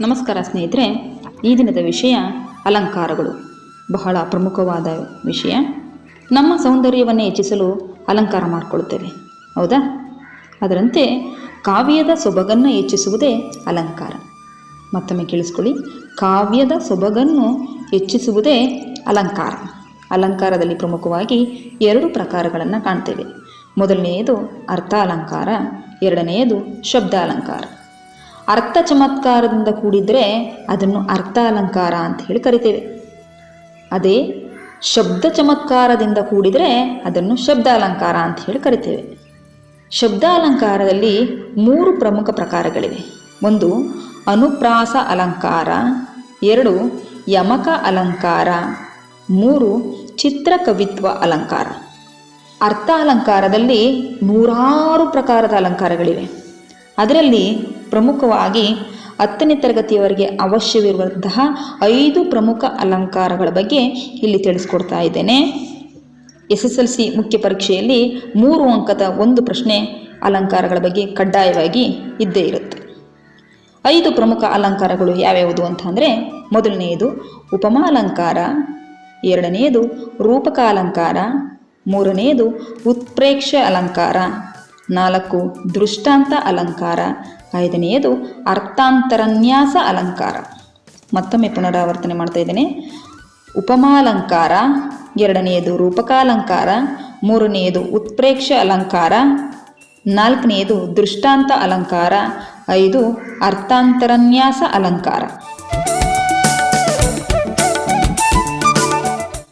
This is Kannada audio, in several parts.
ನಮಸ್ಕಾರ ಸ್ನೇಹಿತರೆ, ಈ ದಿನದ ವಿಷಯ ಅಲಂಕಾರಗಳು. ಬಹಳ ಪ್ರಮುಖವಾದ ವಿಷಯ. ನಮ್ಮ ಸೌಂದರ್ಯವನ್ನು ಹೆಚ್ಚಿಸಲು ಅಲಂಕಾರ ಮಾಡಿಕೊಳ್ಳುತ್ತೇವೆ ಹೌದಾ? ಅದರಂತೆ ಕಾವ್ಯದ ಸೊಬಗನ್ನು ಹೆಚ್ಚಿಸುವುದೇ ಅಲಂಕಾರ. ಮತ್ತೊಮ್ಮೆ ಕೇಳಿಸ್ಕೊಳ್ಳಿ. ಕಾವ್ಯದ ಸೊಬಗನ್ನು ಹೆಚ್ಚಿಸುವುದೇ ಅಲಂಕಾರ. ಅಲಂಕಾರದಲ್ಲಿ ಪ್ರಮುಖವಾಗಿ ಎರಡು ಪ್ರಕಾರಗಳನ್ನು ಕಾಣ್ತೇವೆ. ಮೊದಲನೆಯದು ಅರ್ಥ ಅಲಂಕಾರ, ಎರಡನೆಯದು ಶಬ್ದ ಅಲಂಕಾರ. ಅರ್ಥ ಚಮತ್ಕಾರದಿಂದ ಕೂಡಿದರೆ ಅದನ್ನು ಅರ್ಥ ಅಲಂಕಾರ ಅಂತ ಹೇಳಿ ಕರಿತೇವೆ. ಅದೇ ಶಬ್ದ ಚಮತ್ಕಾರದಿಂದ ಕೂಡಿದರೆ ಅದನ್ನು ಶಬ್ದ ಅಲಂಕಾರ ಅಂತ ಹೇಳಿ ಕರಿತೇವೆ. ಶಬ್ದ ಅಲಂಕಾರದಲ್ಲಿ ಮೂರು ಪ್ರಮುಖ ಪ್ರಕಾರಗಳಿವೆ. ಒಂದು, ಅನುಪ್ರಾಸ ಅಲಂಕಾರ. ಎರಡು, ಯಮಕ ಅಲಂಕಾರ. ಮೂರು, ಚಿತ್ರಕವಿತ್ವ ಅಲಂಕಾರ. ಅರ್ಥ ಅಲಂಕಾರದಲ್ಲಿ ನೂರಾರು ಪ್ರಕಾರದ ಅಲಂಕಾರಗಳಿವೆ. ಅದರಲ್ಲಿ ಪ್ರಮುಖವಾಗಿ ಹತ್ತನೇ ತರಗತಿಯವರೆಗೆ ಅವಶ್ಯವಿರುವಂತಹ ಐದು ಪ್ರಮುಖ ಅಲಂಕಾರಗಳ ಬಗ್ಗೆ ಇಲ್ಲಿ ತಿಳಿಸ್ಕೊಡ್ತಾ ಇದ್ದೇನೆ. ಎಸ್ ಎಸ್ ಎಲ್ ಸಿ ಮುಖ್ಯ ಪರೀಕ್ಷೆಯಲ್ಲಿ ಮೂರು ಅಂಕದ ಒಂದು ಪ್ರಶ್ನೆ ಅಲಂಕಾರಗಳ ಬಗ್ಗೆ ಕಡ್ಡಾಯವಾಗಿ ಇದ್ದೇ ಇರುತ್ತೆ. ಐದು ಪ್ರಮುಖ ಅಲಂಕಾರಗಳು ಯಾವ್ಯಾವುದು ಅಂತಂದರೆ ಮೊದಲನೆಯದು ಉಪಮಾ ಅಲಂಕಾರ ಎರಡನೆಯದು ರೂಪಕ ಅಲಂಕಾರ ಮೂರನೆಯದು ಉತ್ಪ್ರೇಕ್ಷ ಅಲಂಕಾರ, ನಾಲ್ಕು ದೃಷ್ಟಾಂತ ಅಲಂಕಾರ ಐದನೆಯದು ಅರ್ಥಾಂತರನ್ಯಾಸ ಅಲಂಕಾರ. ಮತ್ತೊಮ್ಮೆ ಪುನರಾವರ್ತನೆ ಮಾಡ್ತಾ ಇದ್ದೇನೆ. ಉಪಮಾಲಂಕಾರ, ಎರಡನೆಯದು ರೂಪಕಾಲಂಕಾರ, ಮೂರನೆಯದು ಉತ್ಪ್ರೇಕ್ಷ ಅಲಂಕಾರ, ನಾಲ್ಕನೆಯದು ದೃಷ್ಟಾಂತ ಅಲಂಕಾರ, ಐದು ಅರ್ಥಾಂತರನ್ಯಾಸ ಅಲಂಕಾರ.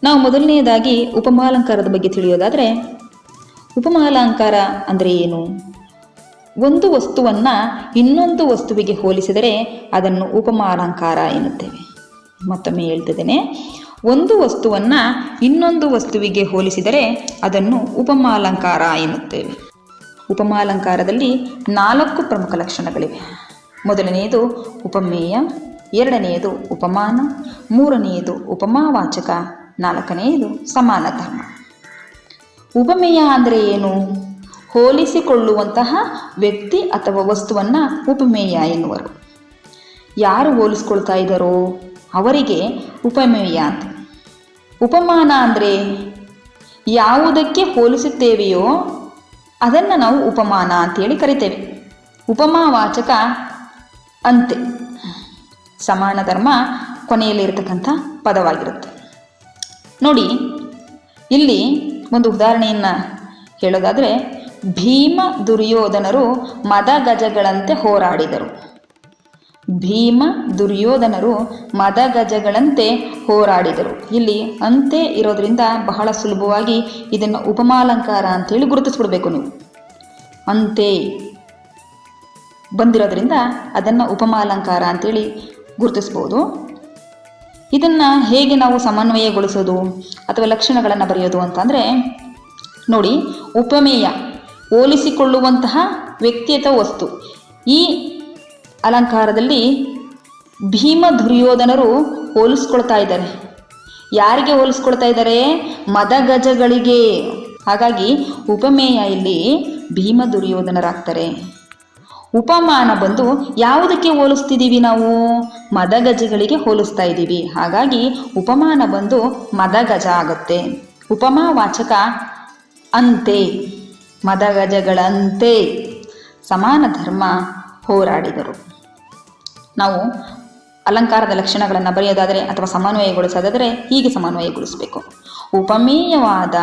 ನಾವು ಮೊದಲನೆಯದಾಗಿ ಉಪಮಾಲಂಕಾರದ ಬಗ್ಗೆ ತಿಳಿಯೋದಾದರೆ, ಉಪಮಾಲಂಕಾರ ಅಂದರೆ ಏನು? ಒಂದು ವಸ್ತುವನ್ನು ಇನ್ನೊಂದು ವಸ್ತುವಿಗೆ ಹೋಲಿಸಿದರೆ ಅದನ್ನು ಉಪಮಾಲಂಕಾರ ಎನ್ನುತ್ತೇವೆ. ಮತ್ತೊಮ್ಮೆ ಹೇಳ್ತಿದ್ದೇನೆ. ಒಂದು ವಸ್ತುವನ್ನು ಇನ್ನೊಂದು ವಸ್ತುವಿಗೆ ಹೋಲಿಸಿದರೆ ಅದನ್ನು ಉಪಮಾಲಂಕಾರ ಎನ್ನುತ್ತೇವೆ. ಉಪಮಾಲಂಕಾರದಲ್ಲಿ ನಾಲ್ಕು ಪ್ರಮುಖ ಲಕ್ಷಣಗಳಿವೆ. ಮೊದಲನೆಯದು ಉಪಮೇಯ, ಎರಡನೆಯದು ಉಪಮಾನ, ಮೂರನೆಯದು ಉಪಮಾವಾಚಕ, ನಾಲ್ಕನೆಯದು ಸಮಾನ ಧರ್ಮ. ಉಪಮೇಯ ಅಂದರೆ ಏನು? ಹೋಲಿಸಿಕೊಳ್ಳುವಂತಹ ವ್ಯಕ್ತಿ ಅಥವಾ ವಸ್ತುವನ್ನು ಉಪಮೇಯ ಎನ್ನುವರು. ಯಾರು ಹೋಲಿಸ್ಕೊಳ್ತಾ ಇದ್ದಾರೋ ಅವರಿಗೆ ಉಪಮೇಯ ಅಂತ. ಉಪಮಾನ ಅಂದರೆ ಯಾವುದಕ್ಕೆ ಹೋಲಿಸುತ್ತೇವೆಯೋ ಅದನ್ನು ನಾವು ಉಪಮಾನ ಅಂತೇಳಿ ಕರಿತೇವೆ. ಉಪಮಾವಾಚಕ ಅಂತೆ. ಸಮಾನ ಧರ್ಮ ಕೊನೆಯಲ್ಲಿರತಕ್ಕಂಥ ಪದವಾಗಿರುತ್ತೆ. ನೋಡಿ, ಇಲ್ಲಿ ಒಂದು ಉದಾಹರಣೆಯನ್ನು ಹೇಳೋದಾದರೆ ಭೀಮ ದುರ್ಯೋಧನರು ಮದ ಗಜಗಳಂತೆ ಹೋರಾಡಿದರು. ಭೀಮ ದುರ್ಯೋಧನರು ಮದ ಗಜಗಳಂತೆ ಹೋರಾಡಿದರು. ಇಲ್ಲಿ ಅಂತೆ ಇರೋದ್ರಿಂದ ಬಹಳ ಸುಲಭವಾಗಿ ಇದನ್ನು ಉಪಮಾಲಂಕಾರ ಅಂತೇಳಿ ಗುರುತಿಸ್ಬಿಡ್ಬೇಕು ನೀವು. ಅಂತೆ ಬಂದಿರೋದ್ರಿಂದ ಅದನ್ನು ಉಪಮಾಲಂಕಾರ ಅಂತೇಳಿ ಗುರುತಿಸ್ಬೋದು. ಇದನ್ನು ಹೇಗೆ ನಾವು ಸಮನ್ವಯಗೊಳಿಸೋದು ಅಥವಾ ಲಕ್ಷಣಗಳನ್ನು ಬರೆಯೋದು ಅಂತಂದರೆ ನೋಡಿ, ಉಪಮೇಯ ಹೋಲಿಸಿಕೊಳ್ಳುವಂತಹ ವ್ಯಕ್ತಿ ಅಥವಾ ವಸ್ತು. ಈ ಅಲಂಕಾರದಲ್ಲಿ ಭೀಮ ದುರ್ಯೋಧನರು ಹೋಲಿಸ್ಕೊಳ್ತಾ ಇದ್ದಾರೆ. ಯಾರಿಗೆ ಹೋಲಿಸ್ಕೊಳ್ತಾ ಇದ್ದಾರೆ? ಮದಗಜಗಳಿಗೆ. ಹಾಗಾಗಿ ಉಪಮೇಯ ಇಲ್ಲಿ ಭೀಮ ದುರ್ಯೋಧನರಾಗ್ತಾರೆ. ಉಪಮಾನ ಬಂದು ಯಾವುದಕ್ಕೆ ಹೋಲಿಸ್ತಿದ್ದೀವಿ ನಾವು? ಮದಗಜಗಳಿಗೆ ಹೋಲಿಸ್ತಾ ಇದ್ದೀವಿ. ಹಾಗಾಗಿ ಉಪಮಾನ ಬಂದು ಮದಗಜ ಆಗುತ್ತೆ. ಉಪಮಾವಾಚಕ ಅಂತೆ. ಮದಗಜಗಳಂತೆ ಸಮಾನ ಧರ್ಮ ಹೋರಾಡಿದರು. ನಾವು ಅಲಂಕಾರದ ಲಕ್ಷಣಗಳನ್ನು ಬರೆಯೋದಾದರೆ ಅಥವಾ ಸಮನ್ವಯಗೊಳಿಸೋದಾದರೆ ಹೀಗೆ ಸಮನ್ವಯಗೊಳಿಸಬೇಕು. ಉಪಮೇಯವಾದ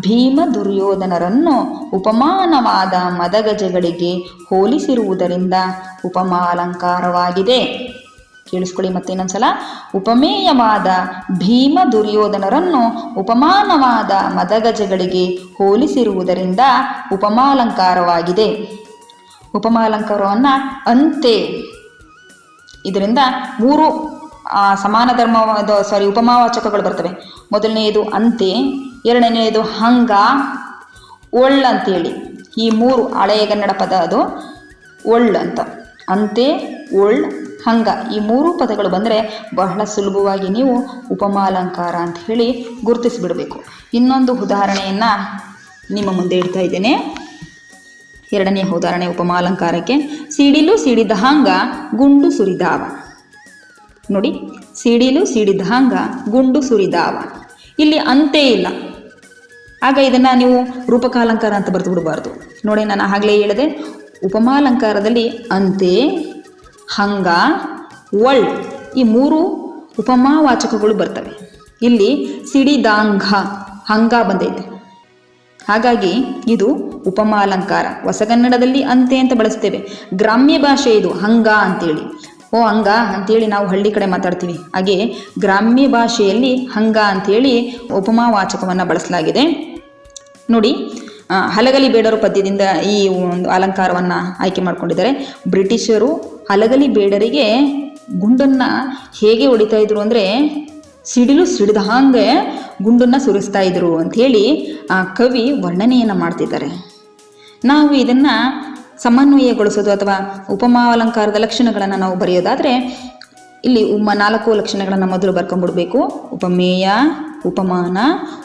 ಭೀಮ ದುರ್ಯೋಧನರನ್ನು ಉಪಮಾನವಾದ ಮದಗಜಗಳಿಗೆ ಹೋಲಿಸಿರುವುದರಿಂದ ಉಪಮಾಲಂಕಾರವಾಗಿದೆ ಕೇಳಿಸ್ಕೊಳ್ಳಿ ಮತ್ತೆ ಇನ್ನೊಂದ್ಸಲ ಉಪಮೇಯವಾದ ಭೀಮ ದುರ್ಯೋಧನರನ್ನು ಉಪಮಾನವಾದ ಮದಗಜಗಳಿಗೆ ಹೋಲಿಸಿರುವುದರಿಂದ ಉಪಮಾಲಂಕಾರವಾಗಿದೆ. ಉಪಮಾಲಂಕಾರವನ್ನು ಅಂತೆ ಇದರಿಂದ ಮೂರು ಸಮಾನ ಧರ್ಮವಾದ ಸಾರಿ ಉಪಮಾವಾಚಕಗಳು ಬರ್ತವೆ. ಮೊದಲನೆಯದು ಅಂತೆ, ಎರಡನೆಯದು ಹಂಗ ಒಳ್ಳ ಅಂತೇಳಿ ಈ ಮೂರು ಹಳೆಯ ಕನ್ನಡ ಪದ ಅದು ಒಳ್ಳ ಅಂತ ಅಂತೆ, ಒಳ್ ಹಂಗ ಈ ಮೂರು ಪದಗಳು ಬಂದರೆ ಬಹಳ ಸುಲಭವಾಗಿ ನೀವು ಉಪಮಾಲಂಕಾರ ಅಂತ ಹೇಳಿ ಗುರುತಿಸಿಬಿಡಬೇಕು. ಇನ್ನೊಂದು ಉದಾಹರಣೆಯನ್ನು ನಿಮ್ಮ ಮುಂದೆ ಇಡ್ತಾ ಇದ್ದೇನೆ. ಎರಡನೇ ಉದಾಹರಣೆ ಉಪಮಾಲಂಕಾರಕ್ಕೆ. ಸಿಡಿಲು ಸಿಡಿದ ಹಂಗ, ಗುಂಡು ಸುರಿದಾವ. ನೋಡಿ, ಸಿಡಿಲು ಸಿಡಿದ ಹಂಗ, ಗುಂಡು ಸುರಿದಾವ. ಇಲ್ಲಿ ಅಂತೆ ಇಲ್ಲ. ಆಗ ಇದನ್ನು ನೀವು ರೂಪಕಾಲಂಕಾರ ಅಂತ ಬರೆದು ಬಿಡಬಾರ್ದು. ನೋಡಿ, ನಾನು ಆಗಲೇ ಹೇಳಿದೆ, ಉಪಮಾಲಂಕಾರದಲ್ಲಿ ಅಂತೆ ಹಂಗ ಒಳ್ ಈ ಮೂರು ಉಪಮಾವಾಚಕಗಳು ಬರ್ತವೆ. ಇಲ್ಲಿ ಸಿಡಿದಾಂಗ ಹಂಗ ಬಂದೈತೆ. ಹಾಗಾಗಿ ಇದು ಉಪಮಾಲಂಕಾರ. ಹೊಸಗನ್ನಡದಲ್ಲಿ ಅಂತೆ ಅಂತ ಬಳಸ್ತೇವೆ. ಗ್ರಾಮ್ಯ ಭಾಷೆ ಇದು, ಹಂಗ ಅಂತೇಳಿ. ಓ, ಹಂಗ ಅಂತೇಳಿ ನಾವು ಹಳ್ಳಿ ಕಡೆ ಮಾತಾಡ್ತೀವಿ. ಹಾಗೆ ಗ್ರಾಮ್ಯ ಭಾಷೆಯಲ್ಲಿ ಹಂಗ ಅಂತೇಳಿ ಉಪಮಾವಾಚಕವನ್ನು ಬಳಸಲಾಗಿದೆ. ನೋಡಿ ಹಲಗಲಿ ಬೇಡರು ಪದ್ಯದಿಂದ ಈ ಒಂದು ಅಲಂಕಾರವನ್ನು ಆಯ್ಕೆ ಮಾಡಿಕೊಂಡಿದ್ದಾರೆ. ಬ್ರಿಟಿಷರು ಹಲಗಲಿ ಬೇಡರಿಗೆ ಗುಂಡನ್ನ ಹೇಗೆ ಹೊಡಿತಾ ಇದ್ರು ಅಂದರೆ ಸಿಡಿಲು ಸಿಡಿದ ಹಾಗೆ ಗುಂಡನ್ನು ಸುರಿಸ್ತಾ ಇದ್ರು ಅಂಥೇಳಿ ಆ ಕವಿ ವರ್ಣನೆಯನ್ನು ಮಾಡ್ತಿದ್ದಾರೆ. ನಾವು ಇದನ್ನು ಸಮನ್ವಯಗೊಳಿಸೋದು ಅಥವಾ ಉಪಮಾಲಂಕಾರದ ಲಕ್ಷಣಗಳನ್ನು ನಾವು ಬರೆಯೋದಾದರೆ ಇಲ್ಲಿ ಉಮ್ಮ ನಾಲ್ಕು ಲಕ್ಷಣಗಳನ್ನು ಮೊದಲು ಬರ್ಕೊಂಡ್ಬಿಡ್ಬೇಕು ಉಪಮೇಯ, ಉಪಮಾನ,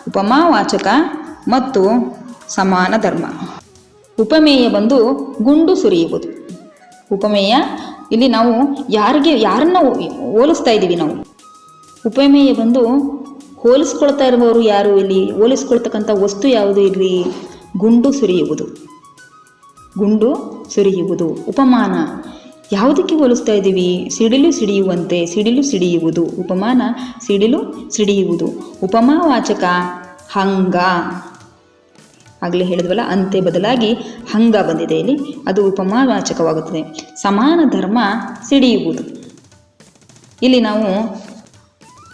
ಉಪಮಾವಾಚಕ ಮತ್ತು ಸಮಾನ ಧರ್ಮ. ಉಪಮೇಯ ಬಂದು ಗುಂಡು ಸುರಿಯುವುದು. ಉಪಮೇಯ ಇಲ್ಲಿ ನಾವು ಯಾರಿಗೆ, ಯಾರನ್ನ ಹೋಲಿಸ್ತಾ ಇದ್ದೀವಿ ನಾವು? ಉಪಮೇಯ ಬಂದು ಹೋಲಿಸ್ಕೊಳ್ತಾ ಇರುವವರು ಯಾರು ಇಲ್ಲಿ? ಹೋಲಿಸ್ಕೊಳ್ತಕ್ಕಂಥ ವಸ್ತು ಯಾವುದು ಇಲ್ಲಿ? ಗುಂಡು ಸುರಿಯುವುದು. ಗುಂಡು ಸುರಿಯುವುದು. ಉಪಮಾನ. ಯಾವುದಕ್ಕೆ ಹೋಲಿಸ್ತಾ ಇದ್ದೀವಿ? ಸಿಡಿಲು ಸಿಡಿಯುವಂತೆ, ಸಿಡಿಲು ಸಿಡಿಯುವುದು. ಉಪಮಾನ, ಸಿಡಿಲು ಸಿಡಿಯುವುದು. ಉಪಮಾವಾಚಕ, ಹಂಗ. ಆಗಲೇ ಹೇಳಿದ್ವಲ್ಲ, ಅಂತೆ ಬದಲಾಗಿ ಹಂಗ ಬಂದಿದೆ ಇಲ್ಲಿ. ಅದು ಉಪಮಾವಾಚಕವಾಗುತ್ತದೆ. ಸಮಾನ ಧರ್ಮ ಸಿಡಿಯುವುದು. ಇಲ್ಲಿ ನಾವು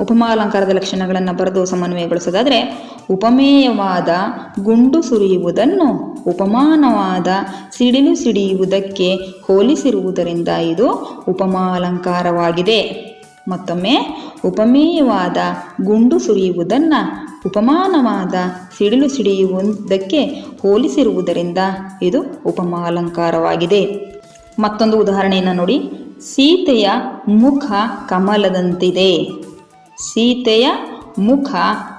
ಉಪಮಾಲಂಕಾರದ ಲಕ್ಷಣಗಳನ್ನು ಬರೆದು ಸಮನ್ವಯಗೊಳಿಸೋದಾದರೆ, ಉಪಮೇಯವಾದ ಗುಂಡು ಸುರಿಯುವುದನ್ನು ಉಪಮಾನವಾದ ಸಿಡಿಲು ಸಿಡಿಯುವುದಕ್ಕೆ ಹೋಲಿಸಿರುವುದರಿಂದ ಇದು ಉಪಮಾಲಂಕಾರವಾಗಿದೆ. ಮತ್ತೊಮ್ಮೆ ಉಪಮೇಯವಾದ ಗುಂಡು ಸುರಿಯುವುದನ್ನು ಉಪಮಾನವಾದ ಸಿಡಿಲು ಸಿಡಿಯುವುದಕ್ಕೆ ಹೋಲಿಸಿರುವುದರಿಂದ ಇದು ಉಪಮಾಲಂಕಾರವಾಗಿದೆ. ಮತ್ತೊಂದು ಉದಾಹರಣೆಯನ್ನು ನೋಡಿ. ಸೀತೆಯ ಮುಖ ಕಮಲದಂತಿದೆ. ಸೀತೆಯ ಮುಖ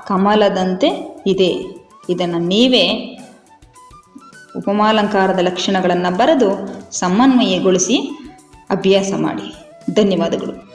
ಕಮಲದಂತೆ ಇದೆ. ಇದನ್ನು ನೀವೇ ಉಪಮಾಲಂಕಾರದ ಲಕ್ಷಣಗಳನ್ನು ಬರೆದು ಸಮನ್ವಯಗೊಳಿಸಿ ಅಭ್ಯಾಸ ಮಾಡಿ. ಧನ್ಯವಾದಗಳು.